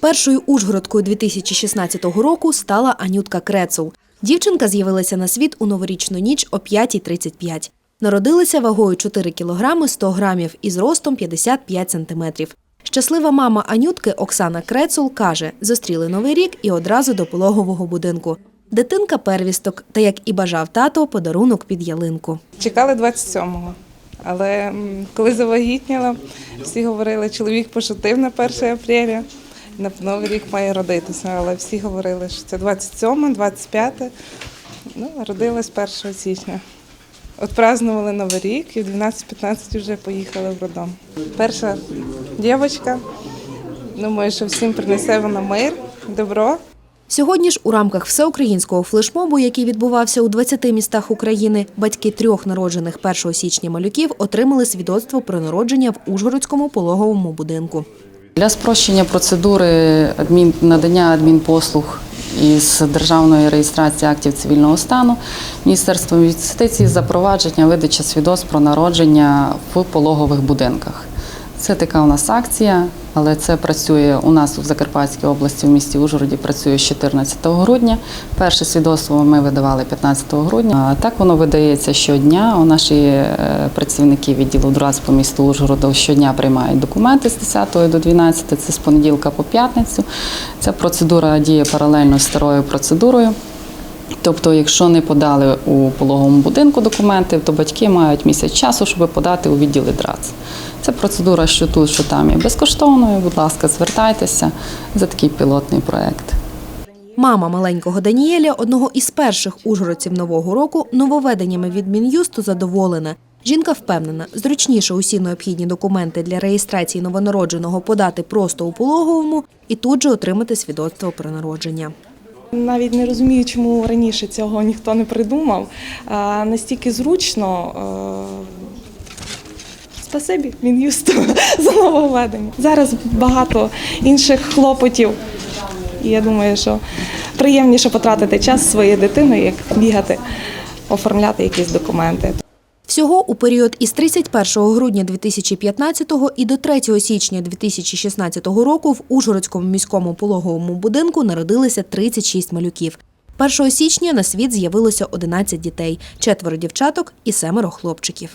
Першою Ужгородкою 2016 року стала Анютка Крецул. Дівчинка з'явилася на світ у новорічну ніч о 5.35. Народилася вагою 4 кілограми 100 грамів і зростом 55 сантиметрів. Щаслива мама Анютки Оксана Крецул каже, зустріли новий рік і одразу до пологового будинку. Дитинка первісток, та як і бажав тато, подарунок під ялинку. Чекали 27-го. Але коли завагітніла, всі говорили, чоловік пошутив на 1 апреля, на новий рік має родитися. Але всі говорили, що це 27, 25. Ну, родилась 1 січня. От празднували Новий рік і в 12-15 вже поїхали в роддом. Перша дівчинка, думаю, що всім принесе вона мир, добро. Сьогодні ж у рамках всеукраїнського флешмобу, який відбувався у 20 містах України, батьки трьох народжених 1 січня малюків отримали свідоцтво про народження в Ужгородському пологовому будинку. Для спрощення процедури адмін, надання адмінпослуг із державної реєстрації актів цивільного стану Міністерство юстиції запровадження видача свідоцтв про народження в пологових будинках. Це така у нас акція, але це працює у нас в Закарпатській області, в місті Ужгороді працює з 14 грудня. Перше свідоцтво ми видавали 15 грудня. Так воно видається щодня. У наші е, працівники відділу ДРАЦ по місту Ужгороду щодня приймають документи з 10 до 12, це з понеділка по п'ятницю. Ця процедура діє паралельно з старою процедурою. Тобто, якщо не подали у пологовому будинку документи, то батьки мають місяць часу, щоб подати у відділи ДРАЦ. Це процедура, що тут, що там є безкоштовною. Будь ласка, звертайтеся за такий пілотний проект. Мама маленького Даніеля, одного із перших ужгородців нового року, нововведеннями від Мін'юсту задоволена. Жінка впевнена, зручніше усі необхідні документи для реєстрації новонародженого подати просто у пологовому і тут же отримати свідоцтво про народження. Навіть не розумію, чому раніше цього ніхто не придумав. Настільки зручно. Спасибі Мін'юсту за нововведення. Зараз багато інших хлопотів. І я думаю, що приємніше потратити час зі своєю дитиною, як бігати, оформляти якісь документи. Всього у період із 31 грудня 2015 і до 3 січня 2016 року в Ужгородському міському пологовому будинку народилися 36 малюків. 1 січня на світ з'явилося 11 дітей, четверо дівчаток і семеро хлопчиків.